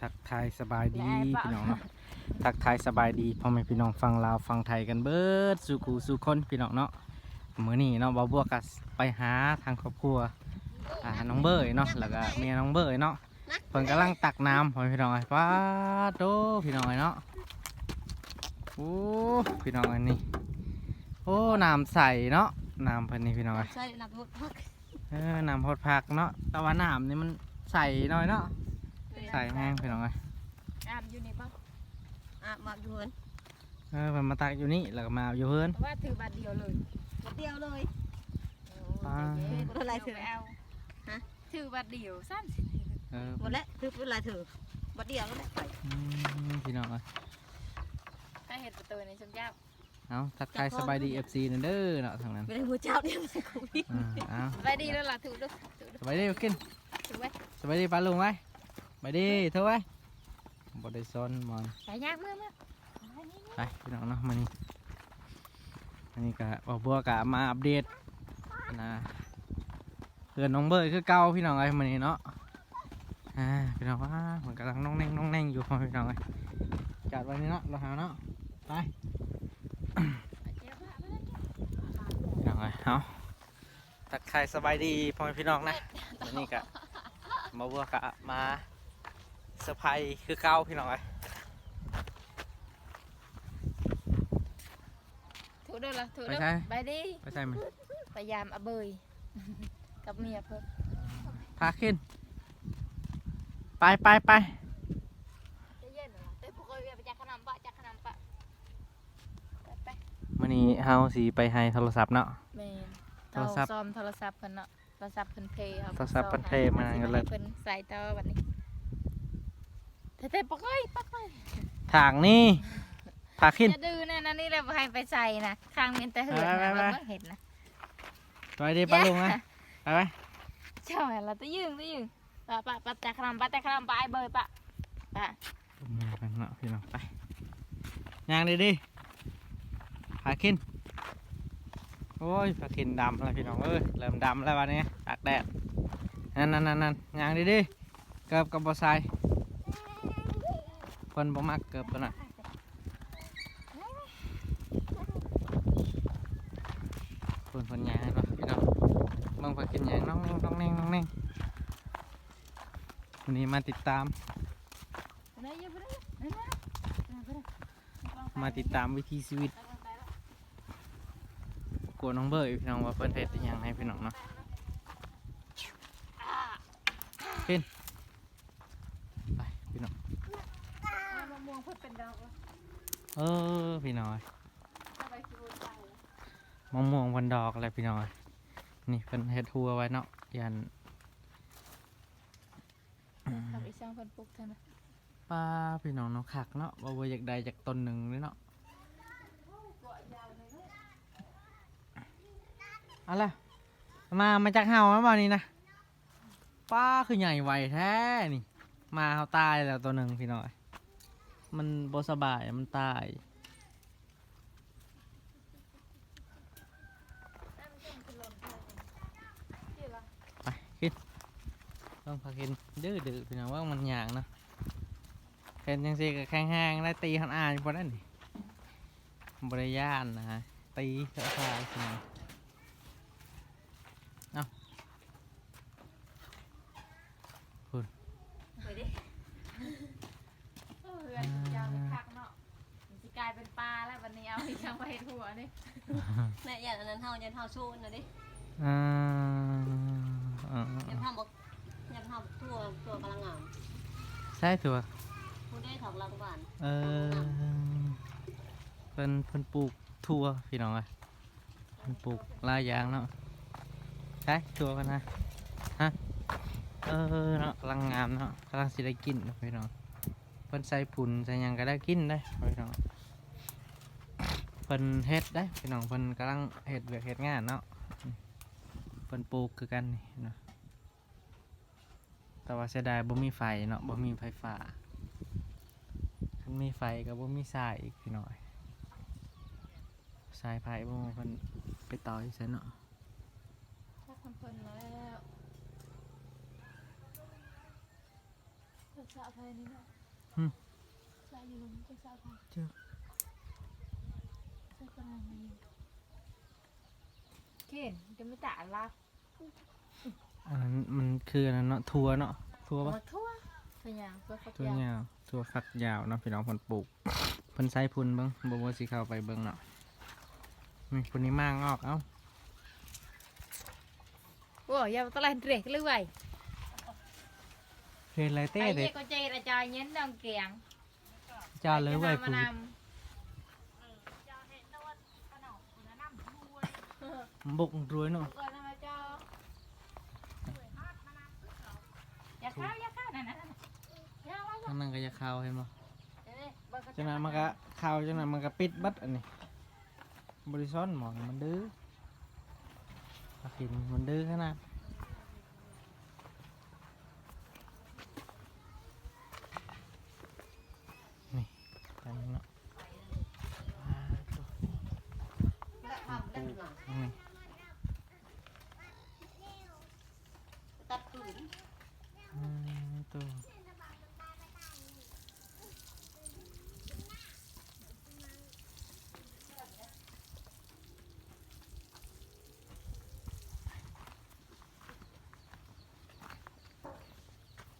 ทักทายสบายดีพี่น้องเนาะทักทายสบายดีพ่อแม่พี่น้องฟังลาวฟังไทยกันเบิดสู่กูสู่คนพี่น้องเนาะมื้อนี้เนาะบ่าวบัวก็ไปหาทางครอบครัวอ่าน้องเบยเนาะแล้วก็เมียน้องเบยเนาะเพิ่นกำลังตักน้ำพ่อแม่พี่น้องไอ้ป้าดโตพี่น้องไอ้เนาะโอ้พี่น้องอันนี้โอ้น้ำใสเนาะน้ำเพิ่นนี่พี่น้องไอ้ใช่นับพุทพักเออน้ำพดผักเนาะแต่ว่าน้ำนี่มันใสหน่อยเนาะ ใสแห้งพี่น้องไอ้อาบอยู่นี่ป่ะอะมาอยู่เหินเออมันมาตักอยู่นี่แล้วก็มาอยู่เพื่อนแต่ว่าถือบัตรเดียวเลยมาเดียวเลยอ่าบ่ได้หลายถือไปเอาฮะ ถือบัตรเดียวสั้นสิเออหมดแล้วถือเป็นลายถือมาเดียวแล้วแหละไปอืมพี่น้องเอ้ยถ้าเห็ดประตูในชมเจ้าเอาทักทายสบายดีเอฟซีนั่นเด้อเนาะทางนั้นไม่ได้หัวเจ้าเนี่ยมันคุยอ่าเอาไปดีแล้วล่ะถือดูถือดูสบายดีกินถือไว้สบายดีปลาลุงไว้ สบายดีเท่าไว้บไดซอนมอนใส่ยากเมื่อเมื่อไปพี่น้องเนาะมานี่อันนี้ก็บอกบัวกะมาอัปเดตนะเพื่อนน้องเบย์คือเก่าพี่น้องไอ้ยมานี่เนาะอ่าพี่น้องว่ามันกำลังน้องแน่งน้องแน่งอยู่พี่น้องไอ้ยจัดไว้นี่เนาะเราหาเนาะไปพี่น้องเอ้ยเอาทักทายสบายดีพ่อแม่พี่น้องนะวันนี้กะมาบัวกะมา เซอร์ไพรส์คือเก่าพี่น้องเอ้ยถือดูล่ะถือไปดูใช่ ไปดีไปใส่มันพยายามเอาเบย กับเมียเพิ่มพาขึ้น ไปไปไปจะเย็นเหรอเต้พวกเอ้ยไปจักขนมปะจักขนมปะไปไปวันนี้เฮาสีไปให้โทรศัพท์เนาะแมนโทรศัพท์เาซ่อมโทรศัพท์เพิ่นเนาะโทรศัพท์เพิ่นเพย์ครับโทรศัพท์เพิ่นเพมากันเลย เพิ่นใส่ต่อบัดนี้ เต้ๆปะก้อยปะก้อยทางนี่พาขึ้นจะดื้อแน่นะนี่แหละบ่ให้ไปใส่นะข้างเมียนแต่เหือนไปนะไปไปบ่เบิ่งเห็นนะไปดีปลาลุงนะไปไปเจ้าแม่ละตะยืงตะยืงปะปะปะแต่ขนมปะแต่ขนมปะไอ้เบยปะปะมาไปเนาะพี่น้องไปย่างดีดีพาขึ้นโอ้ยพาขึ้นดำแล้วพี่น้องเอ้ยเริ่มดำแล้ววันนี้ตากแดดนั่นนั่นนั่นนั่นย่างดีดีเกือบกับบอสา ยคนบ่มักเกือบตัวน่ะคนคนย่างเนาะพี่น้องเบิ่งพากินย่างน้องแน่งน้องแน่งน้องแน่งวันนี้มาติดตาม มาติดตามวิถีชีวิตกลัวน้องเบย์พี่น้องว่าเพิ่นเฮ็ดอหยังให้พี่น้องเนาะขึ้นไปพี่น้อง มะม่วงเพิ่นเป็นดอกวะ เออพี่น้อยเอาไปกินบ่ได้มะม่วงวันดอกอะไรพี่น้อย นี่เพิ่นเฮ็ดทัวไว้เนาะยันทำอีช่างเพิ่นปลูกเท่านั้นป้าพี่น้องเนาะคักเนาะบ่ว่าอยากได้จากต้นหนึ่งเลยเนาะเอาล่ะมามาจากเฮาแล้วบ่นี่นะป้าคือใหญ่ไวแท้นี่ มาเฮาตายแล้วตัวหนึ่งพี่น้อย มันบสบายมันตายไปขึ้นต้องพากินดื้อดื้อพี่น้องว่ามันหยางนะเห็นยังสิกับแข้งแห้งได้ตีหันอ่านพอได้นี่บริยานนะฮะตีสือพายพี่น้อง ไปดิ เออเฮือนยาวเป็นคักเนาะมันสิกลายเป็นปลาแล้ววันนี้ เอาอีช่างไปเฮ็ดหัวนี่แม่ยันอันนั้นเฮายันเฮาชูนนะดิอ่าอ่ายันเฮาบอกยันเฮาทั่วตัวกำลังงามใช่ตัว ผู้ได้ถอกหลังบ้านเออเพิ่นเพิ่นปลูกทั่วพี่น้องอะเพิ่นปลูกหลายอย่างเนาะใช่ทั่วกันนะฮะเออเนาะกำลังงามเนาะกำลังสิได้กินเนาะพี่น้องเพิ่นใส่ผุนใส่หยังก็ได้กินได้พี่น้องเพิ่นเฮ็ดได้พี่น้องเพิ่นกำลังเฮ็ดเวียกเฮ็ดงานเนาะอืมเพิ่นปลูกคือกันนี่เนาะแต่ว่าเสียดายบ่มีไฟเนาะบ่มีไฟฟ้าคันมีไฟกับบ่มีสายอีกพี่น้อยสายไฟบ่เพิ่นไปต่ออีกซะเนาะถ้าทำเพิ่นแล้วสะไฟนี่เนาะอืมสะอยู่ลงจะสะไฟเจอ สะกระมังเข็นจะไม่ตาละอันนั้นมันคืออันนั้นเนาะทัวเนาะทัวปะมาทั่วพยางเพื่อเขาทัวยาวยาวทัวฝักยาวเนาะพี่น้องเพิ่นปลูกเพิ่นใส่พุ่นเบิ่งบ่ว่าสิเข้าไปเบิ่งเนาะนี่พุ่นนี้มางอกเอ้าโอ้ยาวตะไลเด็กเลยไว้เฮ็ดไรเต้ไอ้เด็เหี้กยก็ใจระจายเย็นดังเกียงจ้าเลยไว้มา พุ่น น บุกรวยเนาะำก่อนนะมาเจ้าอย่าเข้าอย่าเข้านั่นนั่นอย่าเข้าทางนั้นก็จะเข้าเห็นบ่เอ้ยเบิ่งเขาจังนั้นมันก็เข้าจังนั้นมันก็ปิดบัดอันนี้บริซ้อนหมองมันดื้อปลาขินมันดื้อขนาดนี่อันนี้เนาะ และทำได้หน่อย นี่ ตัดปืน อืมตัว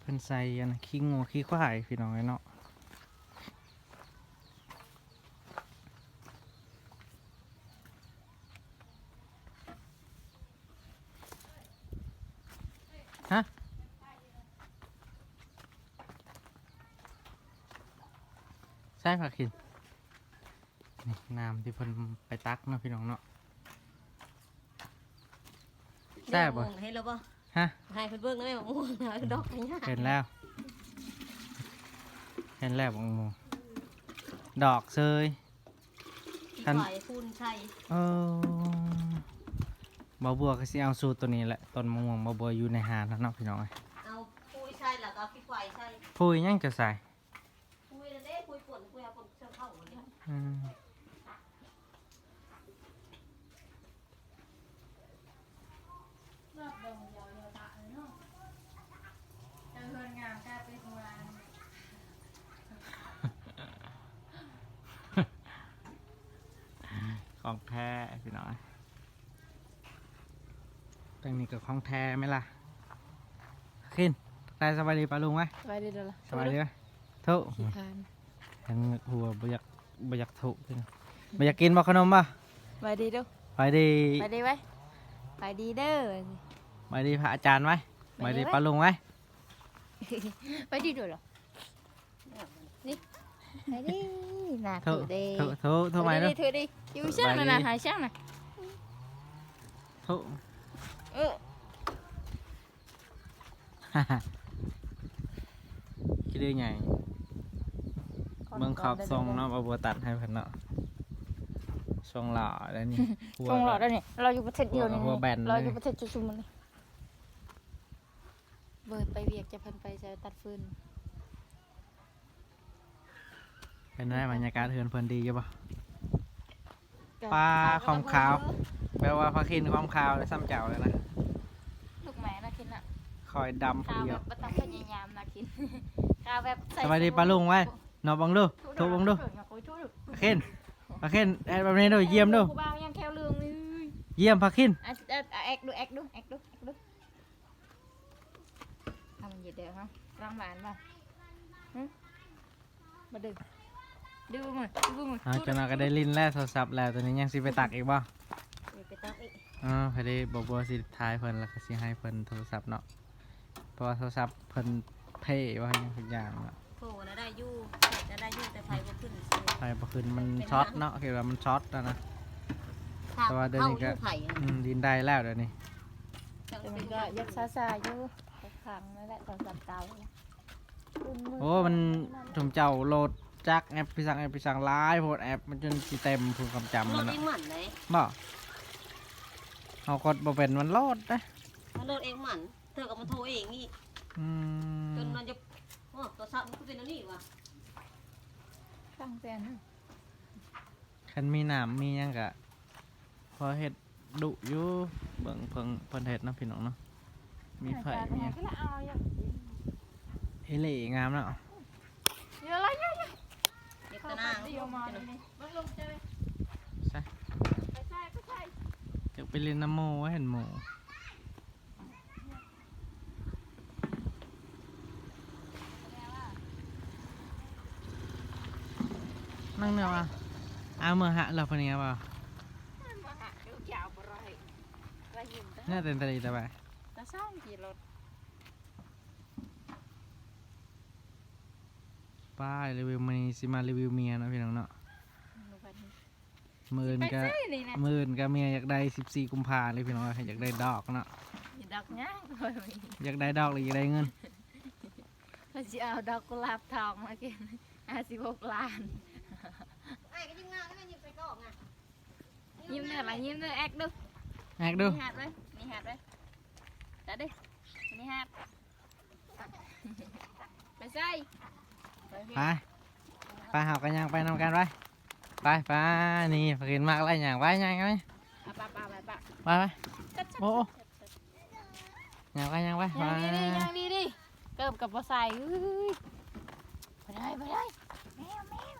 เพิ่นใส่อันนะขี้งูขี้ควายพี่น้องไอ้เนาะฮะใช่ผักขินนี่น้ำที่เพิ่นไปตักเนาะพี่น้องเนาะแซ่บบ่เดี๋ยวมองให้แล้วบ่ ฮะให้เพิ่นเบิ่งได้ไหมมะม่วงนะดอกนี่เห็นแล้ว เห็นแล้วบางโมดอกเซยฉันฝ่ายคูณชัยเออบาบัวก็สิเอาสูตรตัวนี้แหละต้นมะม่วงบาบัวอยู่ในหาดแล้วเนาะพี่น้องเอ้ยเอาปุ้ยชัยแล้วก็เอาขี้ควายชัยพูยยังจะใส่ปุ้ยนั่นเด้ปุ้ยป่นปุ้ยเอาป่นเชือกเข้าเนี่ย อืม รอบดงยาวยาวตาเลยเนาะเจอเพื่อนงามกลายเป็นหัว ของแท้พี่น้องเอ้ยตั้งนี้ก็ของแท้ไหมล่ะ ขึ้นได้สบายดีปะลุงไหมสบายดีเด้อล่ะสบายดีไหมทุกขี้คานยังหัวบ่อยากบ่อยากทุกพี่น้องบ่อยากกินบ่ขนมป่ะสบายดีเด้อไปดีไปดีไว้ไปดีเด้อไปดีพระอาจารย์ไหมไปดีปะลุงไหมไปดีด้วยเหรอนี่ ไปดีหนาทุถือเด้ทุทุทุไหมไปเนาะดีถือดีอยู่ช่างน่ะนะหายช่างน่ะทุเออคิดได้ไงเบิ่งขอบทรงเนาะเอาบัวตัดให้เพิ่นเนาะทรงหล่อแล้วนี่หัวทรงหล่อได้เนี่ยเราอยู่ประเทศเดียวนี่หัวแบนเลย เราอยู่ประเทศจุชุมมันนี่เบิดไปเวียกจะเพิ่นไปจะตัดฟืน เป็นไงบรรยากาศเฮือนเพิ่นดีอยู่ป่ะปลาของขาวแปลว่าพระคินความขาวได้ซ้ำเจ้าเลยนะลูกแม่นะคินอะคอยดำผู้ข้าวเดีแบยวบบ่ต้องพยายามนะคินข้าวแบบใส่สบายดีปลาลุงไว้นอนบังดูทุบบังดูพระคินพระคินแอดแบบนี้ดูเยี่ยมดูกูบ้ายังแค่เรื่องนี่เยี่ยมพระคินอะอะอะแอกดูแอกดูแอกดูแอกดูทำมันหยิดเดี๋ยวฮะรังหวานป่ะหึมาดึง ดูมึงดูมึงเอาจนเราก็ได้ลิ้นแล้วโทรศัพท์แล้วตัวนี้ยังสิไปตักอีกบ่เดี๋ยวไปตักอีกอ๋อพอดีบอกว่าสิทายเพิ่นแล้วก็สิให้เพิ่นโทรศัพท์เนาะเพราะว่าโทรศัพท์เพิ่นเพ่ว่าอย่างทุกอย่างเนาะโผล่นะได้อยู่เสร็จนะได้อยู่แต่ไฟบ่ขึ้นซื้อไฟบ่ขึ้นมันช็อตเนาะคือว่ามันช็อตแล้วนะแต่ว่าเดี๋ยวนี้ก็เข้าอยู่ไผ่อะอืมดินได้แล้วเดี๋ยวนี้จังแต่เป็มันนก็ก็ยักซาซาอยู่ขังนั่นแหละตอนสับเตาโอ้มันชมเจ้าโหลด จักแอปไปสั่งแอปไปสั่งหลายโพดแอปมันจนสิเต็มผู้กำจำรมันถน่ะเองหมันเลยบ่เอากดบ่เป็นมันโหลดนะถ้ารถเองหมันเธอก็มาโทรเองนี่อืมจนมันจะโอ้ตัวซับมันก็เป็นอันนี้วะฟังแฟนคันมีน้ำมีหยังกะพอเฮ็ดดุอยู่เบิ่งเพิ่งเพิ่นเฮ็ดเนาะพี่น้องเนาะมีไฟมีหยังก็เอาอย่างเเอเล่งามเนาะ เยอะอะไรเยอะเด็กเข้า ตะไปนางเดียวมาเลยนี่มันลงเจอใช่ไปใช่ไปใช่อยากไปเล่นน้ำโมว่าเห็นโมนั่งเนาะเอาเมื่อหะเราคนนี้เปล่ามาหาดูยาวบ่ไรไรยิ้มเด้อน่าเต้นตะลีแต่ไปตาช่างกี่รถ ป้ายรีวิวมีสิมารีวิวเมียเนาะพี่น้องเนาะหนูไปนี่หมื่นไปก็ใช่นี่นะหมื่นก็เมียอยากได้สิบสี่กุมภาเลยพี่น้องอยากได้ดอกเนาะมีดอกย่างเลยมีอยากได้ดอกหรืออยากได้เงินเขาจะเอาดอกกุหลาบทองมากินห้าสิบหกล้านไอ้ก็ยิ้มงามก็ไม่ยิ้มใส่กรอกไงยิ้มเนื้อละยิ้มเนื้อแอกดูแอกดูมีหาดเลยมีหาดเลยจัดดิมีหาดไปใส่ ไปพี่ไปไปหากันยังไปนำกันไปไปไปนี่ฝากเห็นมากอะไรอย่างไปยังไงเอาปะปะไปปะไปไปจัดจัดโอ้โอ้ยังไปยังไปไปยังดีดิยังดีดิเกิบกับปะใส่เฮ้ยไปเลยไปเลยแมวแมว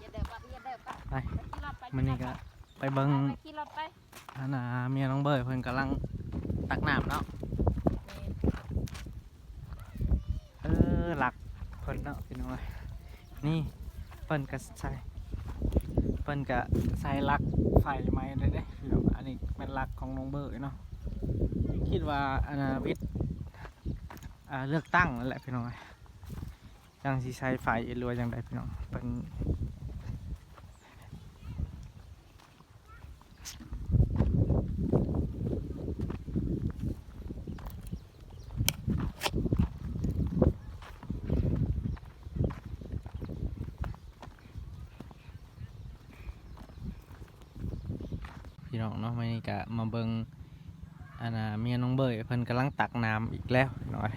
อย่าเดินปะอย่าเดินปะไปขี่รถไปมันนี่ก็ไปเบิ้งไปขี่รถไปอันน่ะเมียน้องเบยเพิ่นกำลังตักน้ำเนาะเออหลักเพิ่นเนาะพี่น้องเอ้ยนี่เพิ่นก็ใส่เพิ่นก็ใส่ลักไฟไม้เลยเด้พี่น้องอันนี้เป็นลักของน้องเบิร์เนาะคิดว่าอนาวิทย์เลือกตั้งนั่นแหละพี่น้องเอ้ยจังสีใช้ไฟหรือว่าจังไดพี่น้องเป็น เนาะมันนี่ก็มาเบิงอันน่ะเมียน้องเบยเพิ่นกำลังตักน้ำอีกแล้วหน่อย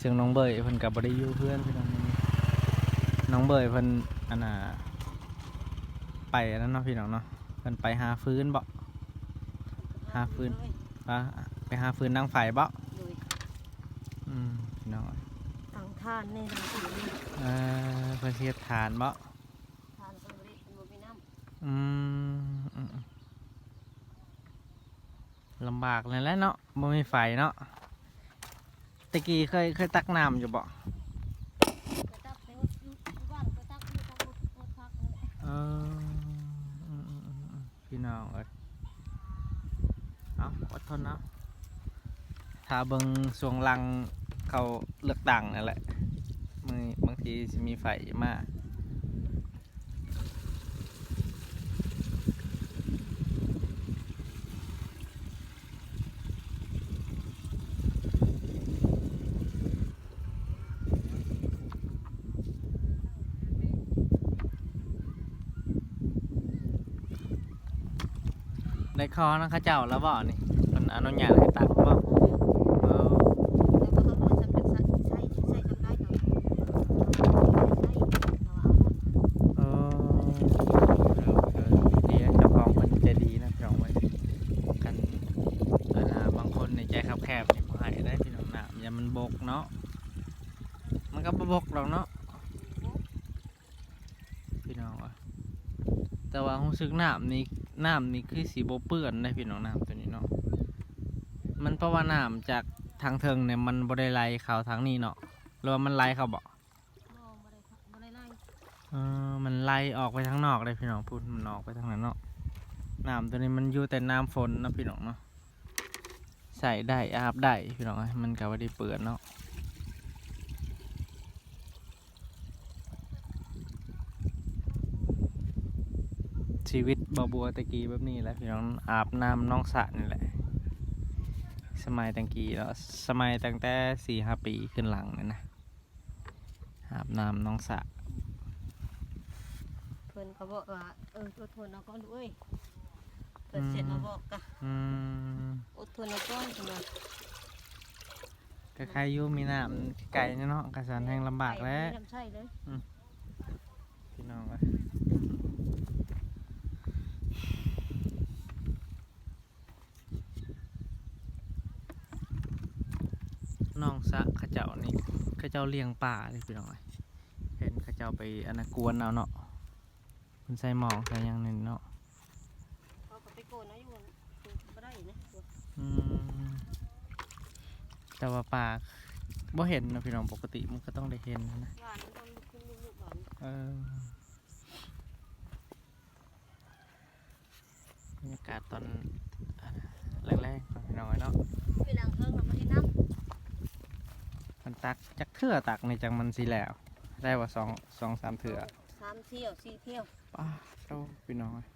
ซึ่งน้องเบยเพิ่นก็บ่ได้อยู่เพื่อนพี่น้องมื้อนี้น้องเบยเพิ่นอันน่ะไปอันนั้นเนาะพี่น้องเนาะเพิ่นไปหาฟืนบ่หาฟืนว่าไปหาฟืนนั่งไฟบ่เลยอืมพี่น้องตังท่านในรังสีนี่เออเพิ่นสิเฮ็ดทานบ่ ทานก็ไม่ได้เป็นบ่มีน้ำ อืมอืมอืมลำบากเลยแหล้วเนาะบ่มีไฟเนาะตะกี้เคยเคยตักน้ำอยู่บ่เอออืมอืมอืมอืมพี่น้องเอ้ยเอาอดทนเอาถ้าเบิงสวงหลังเขาเลือกตั้งนั่นแหละมือบางทีสิมีไฟมาได้ คอนะเข้าเจ้าแล้วบ่นี่เพิ่นอนุญาตให้ตักบ่เออแล้วก็เขาก็สำเร็จใส่ใส่ทำได้เอออเออเออดีนะจ้าของมันใจดีนะพี่น้องไว้กันอันน่ะบางคนในใจคับแคบนี่บ่ให้ได้พี่น้องน้ำอย่ามันบกเนาะมันก็บ่บกหรอกเนาะพี่น้องว่ะแต่ว่ารู้สึกน้ำนี่ น้ำนี่คือสีบ่เปื้อนได้พี่น้องน้ำตัวนี้เนาะมันเพราะว่าน้ำจากทางเทิงเนี่ยมันบ่ได้ไหลเข้าทางนี้เนาะหรือว่ามันไหลเข้าบ่บ่ได้บ่ได้ไล่เออมันไล่ออกไปทางนอกเลยพี่น้องพูดมันออกไปทางนั้นเนาะน้ำตัวนี้มันอยู่แต่น้ำฝนเนาะพี่น้องเนาะใส่ได้อาบได้พี่น้องเอ้ยมันก็บ่ได้เปื้อนเนาะ ชีวิตบบัวตะกี้แบบนี้แหละพี่น้องอาบน้ำน้องสระนี่แหละ สมัยตังกี้แล้วสมัยตั้งแต่สี่ห้าปีขึ้นหลังเนี่ยนะอาบน้ำน้องสระเพิ่นก็บอกว่าเอออดทนเอาก่อนดูเอ้ยเพิ่นเสร็จแล้วบอกกะอืมอดทนเอาก่อนเพิ่นว่าก็ใครอยู่มีน้ำไก่เนาะกระสันแห่งลำบากแล้วไม่ทำใช่เลยพี่น้องเอ้ยะเขาเจ้านี่เขาเจ้าเลี้ยงป่าเลยพี่น้องเอ้ยเห็นเขาเจ้าไปอนนนกวนเอาเนาะมันใส่หมองใส่หยังนี่เนาะเขาก็ไปโกนนะอยู่บ่ได้นะอืมแต่ว่าป่าบ่เห็นเนาะพี่น้องปกติมันก็ต้องได้เห็นนะหวานมันขึ้นลูกหวานเออบรรยากาศตอนแรกๆก่อนพี่น้องเนาะ เวลาเฮิงเรา มาให้น้มันตักจักเถื่อตักในจังมันสีแล้ว ได้ว่าสองสองสามำเถื่อสามเที่ยวสี่เที่ยวป้าโตพี่น้องเอ้ย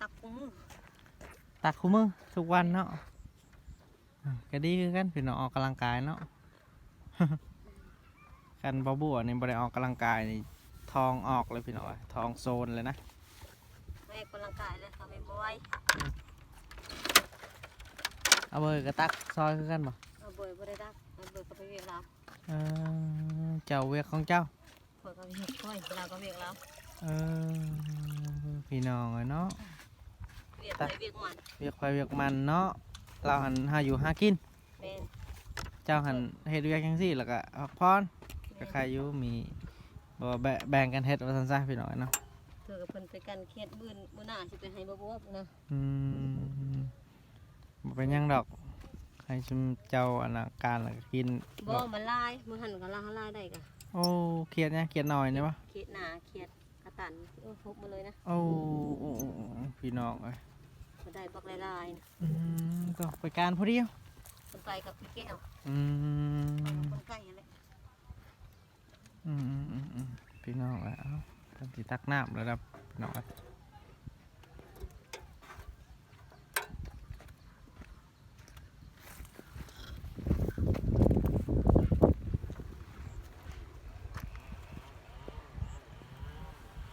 ตักกุ้งมือตักคู่มือทุกวันเนาะอะก็ดีคือกันพี่น้องออกกำลังกายเนาะ กันบ่บัวนี่บ่ได้ออกกำลังกายนี่ทองออกเลยพี่น้องเอ้ยทองโซนเลยนะให้กำลังกายเลยทำให้บ่อยเอาเบอร์กระตักซอยคือกันบ่เอาเบยบ่ได้ดักเอาเบยก็ไปเวียกแล้วเออเจ้าเวียกของเจ้าเบยก็ไปเวียกค่อยเราก็เวียกแล้วเออพี่น้องเอ้ยเนาะเวียกไปเวียกมันเวียกไฟเวียกมันเนาะเราหันหาอยู่หากินแม่นเจ้าหันเฮ็ดเวียกจังซี่แล้วก็พักผ่อนก็ใครอยู่มีบ่ว่าแบแบ่งกันเฮ็ดว่าซั่นซะพี่น้องเนาะเธอกับเพิ่นไปกันเครียดมื้อมื้อหน้าสิไปให้บ่บวบนะอืมบ่เป็นหยังดอก ให้ชุมเจ้าอันน่ะการแล้วก็กินบ่มันลายมื้อหันก็ลาลายได้กะโอ้เครียดเนี่ยเครียดหน่อยเนี่ยวะเครียดหน้าเครียดกระตันเออพบมาเลยนะโอ้โอ้โอ้โอ้พี่น้องเอ้ยบ่ได้บักลายๆนะอืมก็ไปการพอดียวคนไปกับพี่แก้วอืมคนใกล้นั่นแหละอืมอืมอืมอืมพี่น้องเอ้ยเอ้าทำสิตักน้ำแล้วครับพี่น้องเอ้ย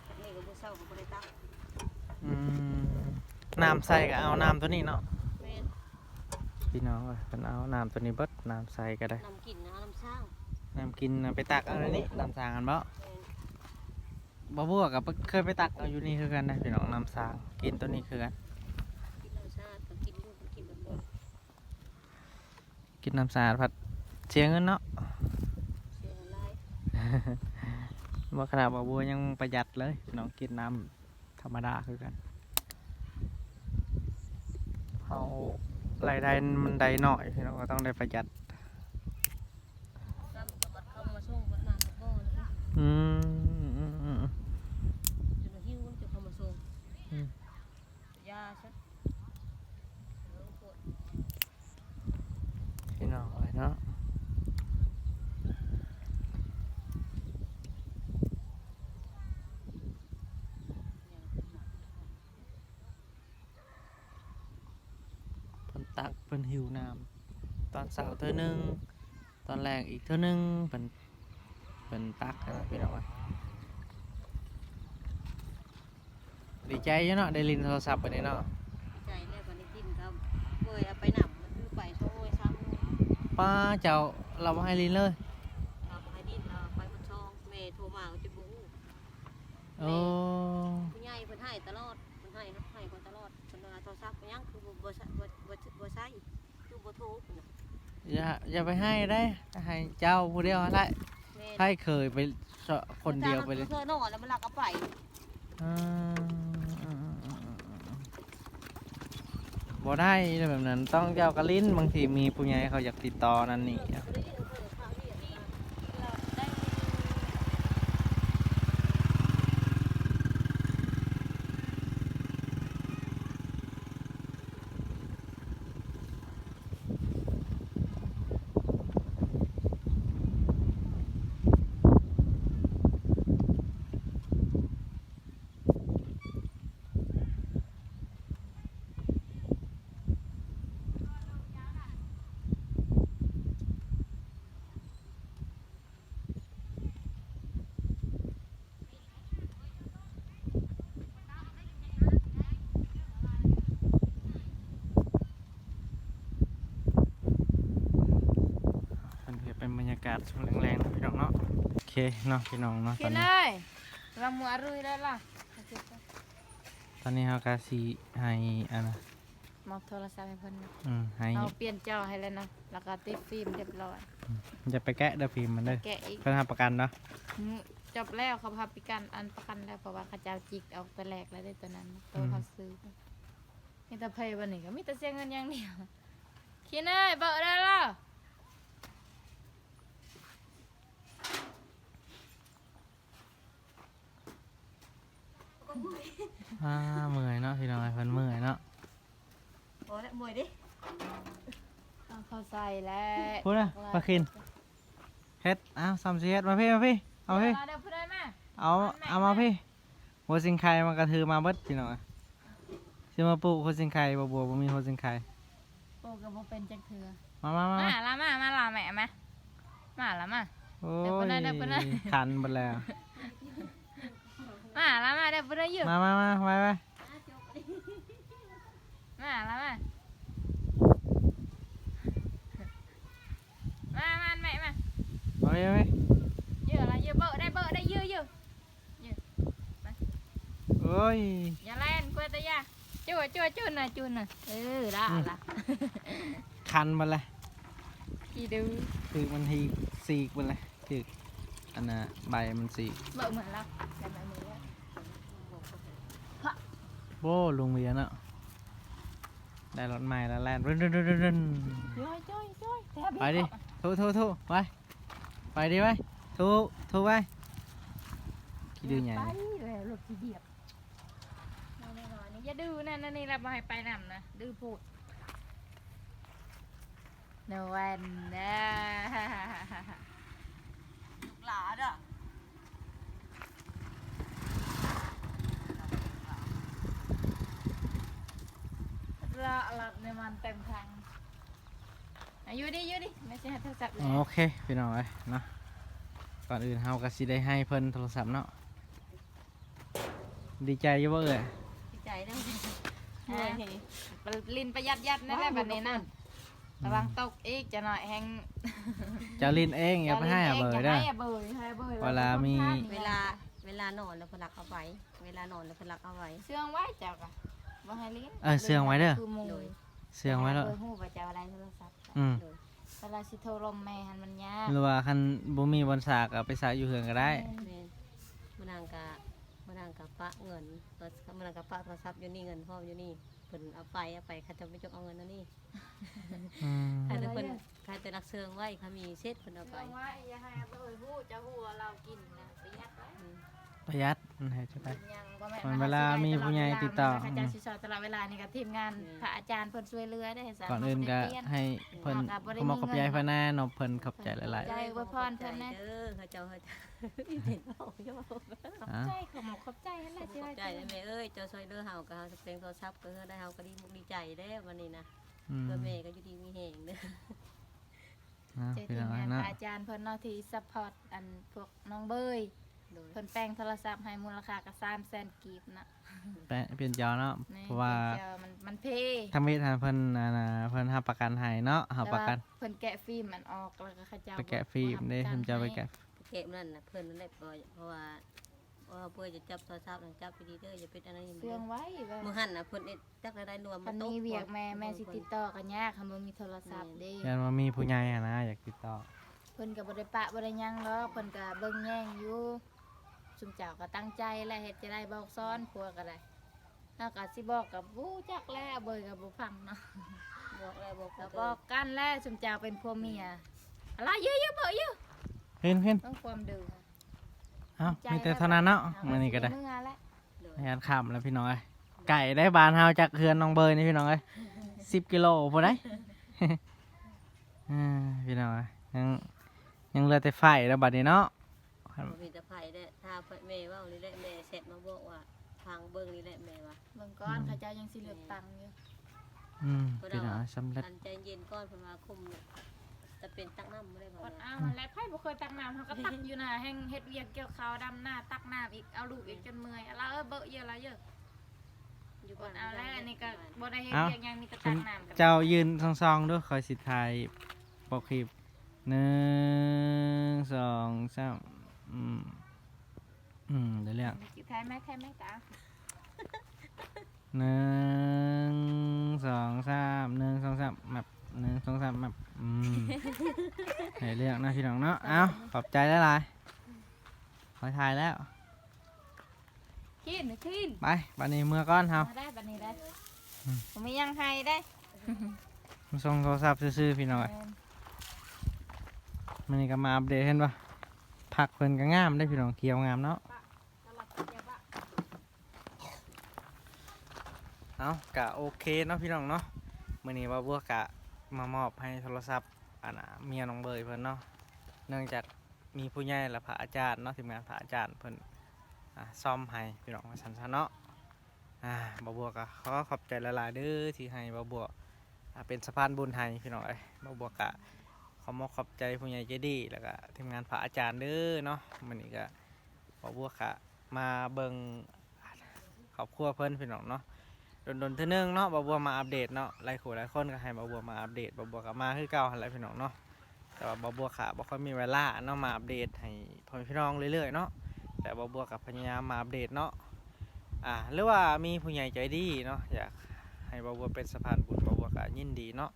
แบบนี้ก็บ่เศร้าก็บ่ได้ตัก อืมน้ำใส่ก็เอาน้ำตัวนี้เนาะแม่นพี่น้องเอ้ยเพิ่นเอาน้ำตัวนี้เบิดน้ำใส่ก็ได้น้ำกินนะน้ำสร้างน้ำกินน่ะไปตักเอาในนี้น้ำสางกันบ่แม่นบ่บัวกับเคยไปตักเอาอยู่นี่คือกันนะพี่น้องน้ำสางกินตัวนี้คือกันกินน้ำสร้างก็กินอยู่ก็กินแบบนี้กินน้ำสางผัดเชียเงินเนาะ เสียหลายบ่ขนาดบ่บัวยังประหยัดเลยพี่น้องกินน้ำธรรมดาคือกันเฮา รายได้มันได้หน่อยพี่น้องก็ต้องได้ประหยัด น้ำก็บัดเข้ามาส่งบัดมาก็บ่เลยนะ อืมอืมอืม จนว่าหิวจะเข้ามาส่ง อืม ยาซะเออปวด พี่น้องเอ้ยเนาะเพิ่น ตักเพิ่นหิวน้ำตอนเช้าเท่านึง ตอนแรกอีกเท่านึงเพิ่นเพิ่นตักนะพี่น้องเอ้ยดีใจอยู่เนาะได้ลินโทรศัพท์ไปนี่เนาะใจแล้วก็ได้กินครับเบยเอาไปหนำมันคือไปช่องโวยซ้ำป้าเจ้าเราบ่ให้ลินเลยเอาไปดินเอาไปบนช่องแม่โทรมาก็จะบุ้โอ้ผู้ใหญ่เพิ่นให้ตลอดเพิ่น ให้นะให้คนตลอดเพิ่นว่าโทรศัพท์ก็ยังคือบ่บ่ใช้บ่บ่บ่ใช้คือบ่โทรเพิ่นน่ะอย่าอย่าไปให้ได้ให้เจ้าผู้เดียวได้แม่ให้เคยไปเสาะคนเดียวไปเลยเธอนอนแล้วมันลักเอาไปอ่าบ่ได้แบบนั้นต้องเจ้ากระลิ้นบางทีมีผู้ใหญ่เขาอยากติดต่อนั่นนี่อะมันากาศช่วงแรงๆนะพี่น้องเนาะโอเคเนาะพี่น้องเนาะตกิอนนเลนี้ยเราหมูอรุยได้ล่ะตอนนี้เราก็สีให้อันนะมมอบโทรศัพท์ให้เพิ่นนะอืมให้เอาเปลี่ยนจอให้แล้วนะแล้วก็ติดฟิล์มเรียบร้อย จะไปแกะเด้อฟิล์มมันเด้อแกะอีกเพิ่นรับประกันเนาะอืมจบแล้วเขาพาพิกันอันประกันแล้วเพราะว่าเขาเจ้าจิกเอาตัวแรกแล้วได้ตัวนั้นตัวเขาซื้อมีแต่เพย์วันนี้ก็มีแต่เสียเงินอย่างเดียวคิดเอ้ยเบาได้แล้ว อ่าเมื่อยเนาะพี่น้องไอ้เพิ่นเมื่อยเนาะพอแล้วมวยดิเอาเขาใส่แล้วพูดนะปลาคินเฮ็ดอ้าวซ้ำสิเฮ็ดมาพี่มาพี่เอาพี่เดี๋ยวพูดได้ไหมเอาเอามาพี่หัวสิงไข่มันกระทือมาเบิดพี่น้องอะสิมาปลูกหัวสิงไข่บ่บัวบ่มีหัวสิงไข่โปกับโบเป็นจักเถือมามามามามาละมามาละแม่มามาละมาโอ้เดี๋ยวเพิ่นยได้เดี๋ยวเพิ่นได้คันหมดแล้ว มาละมาเดี๋ยวพูดได้อยู่มามามาไว้ไว้มาละมามามาแม่มามาพี่มาพี่เยอะละเยอะเบอะได้เบอะได้เยอะเยอะโอ้ยอย่าเล่นกลัวตะยาจู่จู่จู่น่ะจู่น่ะเออละละคันหมดเลยกี่ดูคือมันทีสีกหมดเลยคืออันน่ะใบมันสีกเบอะเหมือนแล้วแต่ไม่เหมือนแล้ว โบ้ลุงเวียนเนาะได้รถใหม่แล้วแล่นรึนรึนรึนรึนรึนจ้อยจ้อยจ้อยแต่ไปดิทุทุทุไปไปดิไปทุทุไปกี่ดื้อใหญ่ไปเลยรถที่เดียบนี่ๆๆนี่อย่าดื้อนะนั่นนี่เราไม่ให้ไปนำนะดื้อพูดนวันนะหลาด้ะ ละละในมันเต็มทางอายุดิอยุดิไม่ใช่ให้โทรศัพท์เลยโอเคพี่น้องเอ้ยเนาะก่อนอื่นเฮาก็สิได้ให้เพิ่นโทรศัพท์เนาะดีใจอยู่บ่เอ่ยดีใจนะฮะลินประหยัดยัดนั่นแหละแบบนี้นั่นระวังตกอีกจะหน่อยแหงเจะลินเองอย่าไปให้อะเบยจะเด้อให้อะเบยให้เบยเวลามีเวลาเวลานอนแล้วเพนลักเอาไว้ เวลานอนแล้วเพนลักเอาไว้เชื่องไว้เจ้าก่ะ บ่ให้ลิ้นเออเสื่องไว้เด้อ คือหมูโดย เสื่องไว้แล้วเบอร์หูว่าจะเอาอะไรโทรศัพท์อืมโดยเวลาสิโทรลมแม่หันมันยากหรือว่าคันบ่มีบอนสากเอาไปสากอยู่เฮือนก็ได้ แม่นมานางกะมานางกะปะเงินตัวมานางกะปะโทรศัพท์อยู่นี่เงินพ่อมอยู่นี่เพิ่นเอาไปเอาไปเขาจะไปจกเอาเงินนั่นนี่อืมใครจะเพิ่นใครจะรักเชิงไว้เขามีเซ็ตเพิ่นเอาไปเชื่องไว้อย่าให้เบยหูจะหูว่าเรากินนะประหยัดไว้อืม ประหยัดมันให้จะได้ยังบ่แม่มันเวลามีผู้ใหญ่ติดต่ออาจารย์สิสอนตลอดเวลานี่ก็ทีมงานพระอาจารย์เพิ่นช่วยเหลือได้สาก่อนอื่นก็ให้เพิ่นขอบอกขอบใจเพิ่นแน่เนบเพิ่นขอบใจหลาย ใจอวยพรเพิ่นนะเด้อเขาเจ้าเขาเจ้าเห็นเปล่าเจ้าขอบใจขอบหมกขอบใจนั่นแหละขสิอบว่าใจได้แม่เอ้ยเจ้าซอยเด้อเฮาก็เฮาเพลงโทรศัพท์ก็เฮาได้เฮาก็ดีมุกดีใจเด้อวันนี้นะๆอืมเพื่อแม่ก็อยู่ดีมีแหงเด้อนะใจพี่ทีน้มองงานเนาะพระอาจารย์เพิ่นเนาะที่ซัพพอร์ตอันพวกน้องเบย โดยเพิ่นแปลงโทรศัพท์ให้มูลค่าก็300,000กีบนะแปะเปลี่ยนจอเนาะนี่เพราะว่าเดี๋ยวมันมันเพทางมิตรทางเพิ่นน่ะนะเพิ่นรับประกันให้เนาะรับประกันแต่ว่าเพิ่นแกะฟิล์มมันออกแล้วก็เขาเจ้าไปแกะฟิล์มเด้บ่เพิ่นจะไปแกะเก็บนั่นน่ะเพิ่นนั่นแหละเพราะเพราะว่าเพราะว่าเพิ่นจะจับโทรศัพท์นั่นจับไปดีเด้ออย่าเป็นอันนั้นอย่าเชื่องเป็นไว้ว่ามื้อหั่นน่ะเพิ่นเอ็ดจักได้นวมคันมีเวียกแม่แม่สิติดต่อกันยากคันบ่มีโทรศัพท์เด้ยันว่ามีผู้ใหญ่อะนะอยากติดต่อเพิ่นก็บ่ได้ปะบ่ได้หยังหรอกเพิ่นก็เบิ่งแย่งอยู่ ซุมเจ้าก็ตั้งใจแหละเฮ็ดจะได้บอกซ้อนผัวก็ได้เฮาก็สิบอกกับบู้จักแล้วเบิ่งก็บ่ฟังเนาะบอกแล้วบอกก็แล้วบอกกันแล้วซุมเจ้าเป็นผัวเมียอะไรเยอะๆบ่เยอะเพิ่นเพิ่นต้องความดื้อเอ้ามีแต่เท่านั้นเนาะมื้อนี้ก็ได้เมื่อแล้วโดยพยานข้ามแล้วพี่น้องเอ้ยไก่ได้บานเฮาจากเฮือนน้องเบยนี่พี่น้องเอ้ย10กิโลบ่ได้อ่าพี่น้องเอ้ยยังยังเหลือแต่ไฟแล้วบัดนี้เนาะบ่มีแต่ไผเด้ อถ้าแม่เว้านี่แหละแม่เสร็จมาบอกว่าทางเบิ่งนี่แหละแม่ว่าเบิ่งก่อนเขาเจ้ายังสิเหลือตังค์อยู่อืมพี่น้องเอ้ยสำเร็จอันใจเย็นก่อนเพิ่นว่าคุมเนี่ยจะเป็นตักน้ำบ่ได้บ่อดเนี่ยเอาหั่นแหละไผบ่เคยตักน้ำเฮาก็ตักอยู่น่ะแห่งเฮ็ดเวียกเกี่ยวข้าวดำหน้าตักน้ำอีกเอาลูกอีกจนเมื่อยเอาละเออเบอะเยอะละเยอะอยู่อบ้าดนเอาแล้วอันนี้ก็บ่ได้เฮ็ดเอ้าเวียกหยังมีแต่ตักน้ำกันเจ้ายืนซองๆด้วยคอยสิถ่ายปกคลิปหนึ่งสองสาม อืมอืมเดี๋ยวเรื่องมีจิตไทยไหมไทยไหมตาหนึ่งสองสามหนึ่งสองสามแมปหนึ่งสองสามแมปอืมให้เลือกนะพี่น้องเนาะเอาขอบใจได้หลายๆขอถ่ายแล้วขึ้นขึ้นไปบันนี้เมื่อก้อนเฮามาได้บัดนี้ได้อืมผมมียังให้ได้มาส่งโทรศัพท์ซื้อๆพี่น้องเอ้ยมันนี่ก็มาอัปเดตเห็นปะผักเพิ่นก็งามได้พี่น้องเกียวงามเนาะ เอากะโอเคเนาะพี่น้องเนาะมื่อนี้ว่าบัวกะมามอบให้โทรศัพท์อันน่ะเมียน้องเบยเพิ่นเนาะเนื่องจากมีผู้ใหญ่และพระอาจารย์เนาะทีมงานพระอาจารย์เพิ่นอะซ่อมให้พี่น้องว่าซั่นซะเนาะอ่าบ่าวบัวก็ขอขอบใจหลายๆเด้อที่ให้บ่าวบัวอ่าเป็นสะพานบุญให้พี่น้องเอ้ยมาบวกกะขอมอบขอบใจผู้ใหญ่ใจดีแล้วก็ทีมงานพระอาจารย์เด้อเนาะมันนี้ก็บอบัวกะมาเบิ่งครอบครัวเพิ่นพี่น้องเนาะ โดนๆเท่านึงเนาะบอบัวมาอัปเดตเนาะหลายคนหลายคนก็ให้บอบัวมาอัปเดตบอบัวก็มาคือเก่าหั่นแหละพี่น้องเนาะแต่ว่าบอบัวกะบ่ค่อยมีเวลาเนาะมาอัปเดตให้พ่อพี่น้องเรื่อยๆเนาะแต่บอบัวกับพยายามมาอัปเดตเนาะอ่าหรือว่ามีผู้ใหญ่ใจดีเนาะอยากให้บาบัวเป็นสะพานบุญบาบัวก็ยินดีเนาะ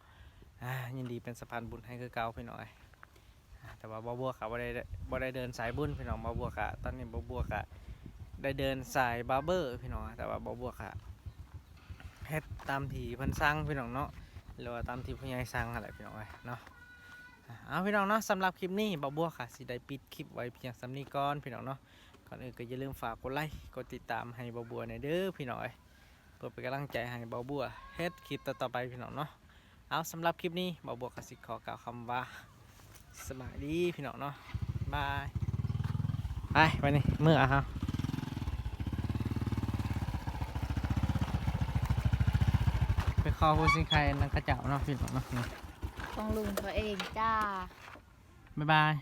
อ่ายินดีเป็นสะพานบุญให้คือเก่าพี่น้อยแต่ว่าบาบัวก็บ่ได้บ่ได้เดินสายบุญพี่น้องบาบัวก็ตอนนี้บาบัวก็ได้เดินสายบาร์เบอร์พี่น้องแต่ว่าบาบัวก็ เฮ็ดตามที่เพิ่นสั่งพี่น้องเนาะหรือว่าตามที่ผู้ใหญ่สั่งอะไรพี่น้องเอ้เนาะเอาพี่น้องเนาะสำหรับคลิปนี้บาบัวค่ะสิได้ปิดคลิปไว้เพียงสำนี้ก่อนพี่น้องเนาะก่อนอื่นก็อย่าลืมฝากกดไลค์กดติดตามให้บาบัวในเด้อพี่น้องเอ้ยเพื่อเป็นกำลังใจให้เบาบัวเฮ็ดคลิปต่อๆไปพี่น้องเนาะเอาสำหรับคลิปนี้เบาบัวกสิขอกล่าวคำว่าสบายดีพี่น้องเนาะบายไปไปนี่เมื่ออะครับ ไปขอผู้สิงใครนังกระเจ้าเนาะพี่น้องเนาะนี่ของลุงเขาเองจ้า บ๊ายบาย